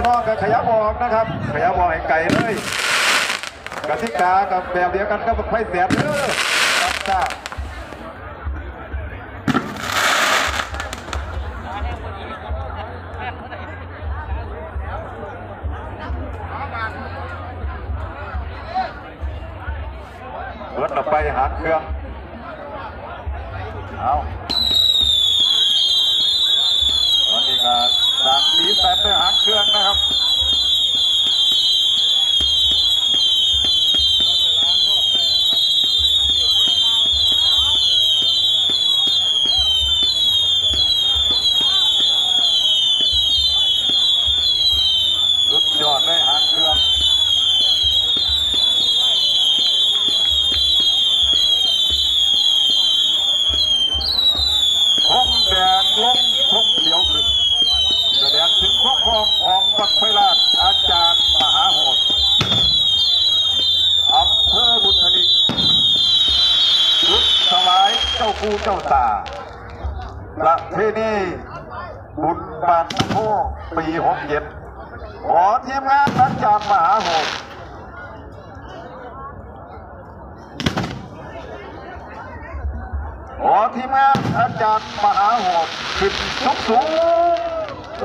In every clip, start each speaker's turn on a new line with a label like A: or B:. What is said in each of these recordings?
A: พี่น้องก็ขยับออกนะครับ ขยับออกให้ไกลเลยกติกากับแบบเดียวกันกับไฟเสียบเด้อรับทราบรถเราไปหาเครื่อง เอาวันนี้ก็สร้างสีสันด้วยหางเครื่องนะครับ สุดยอดเลยหางเครื่อง ทงแดงลงทงเขียวขึ้นแสดงถึงความพร้อมของบักไฟลาดอาจารย์มหาโหดอำเภอบุญทนิกรุดสลายเจ้เจ้าตาประเพณีบุญบานโพปีหกเย็ดขอทีมงานอาจารมหาโหดขอทีมงานอาจารย์มหาโหดขึ้นสูงสูง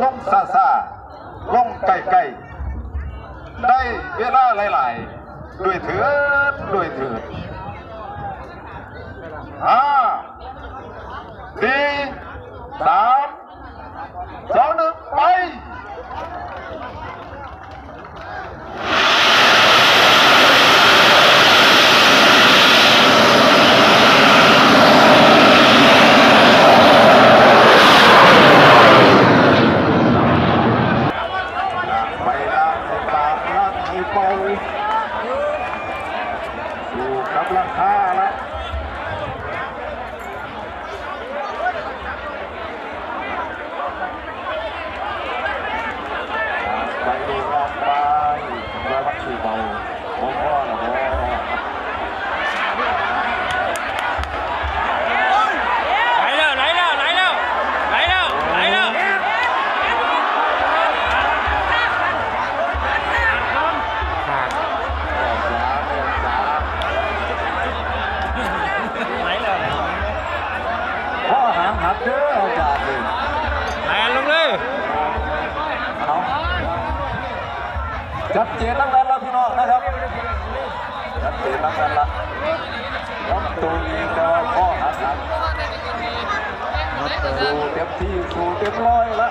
A: ลงซาซาลงใกล้ใกล้ๆได้เวลาหลายๆด้วยเถิดด้วยเถิดห้าสี่สามสองหนึ่งไป ไปล้างให้ปากล้างให้เบา อยู่ พ่อหางหักเด้ออาจารย์เลย
B: ไหลลงเลย
A: เอาจัดเจนทั้งนั้นแล้วพี่น้องนะครับจัดเจนทั้งนั้นละน้องตูนี้แต่ว่าพ่อหักหักสู้เต็มที่สู้เต็มร้อยละ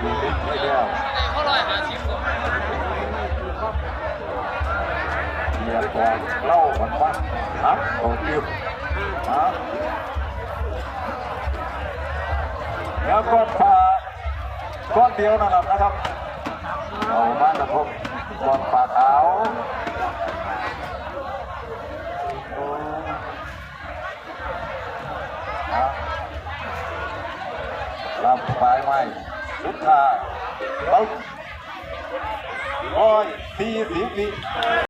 A: สู้เต็มไม่แล้วเมียกอนเล่าวันวันครับของจิ้มครับ แล้วก้อนปลาก้อนเดียวนั่นแหละนะครับเอามาตะพบก้อนปลาขาวโอ้อะลำปลายไม้สุดท้ายปึ๊บร้อยสี่สิบวิ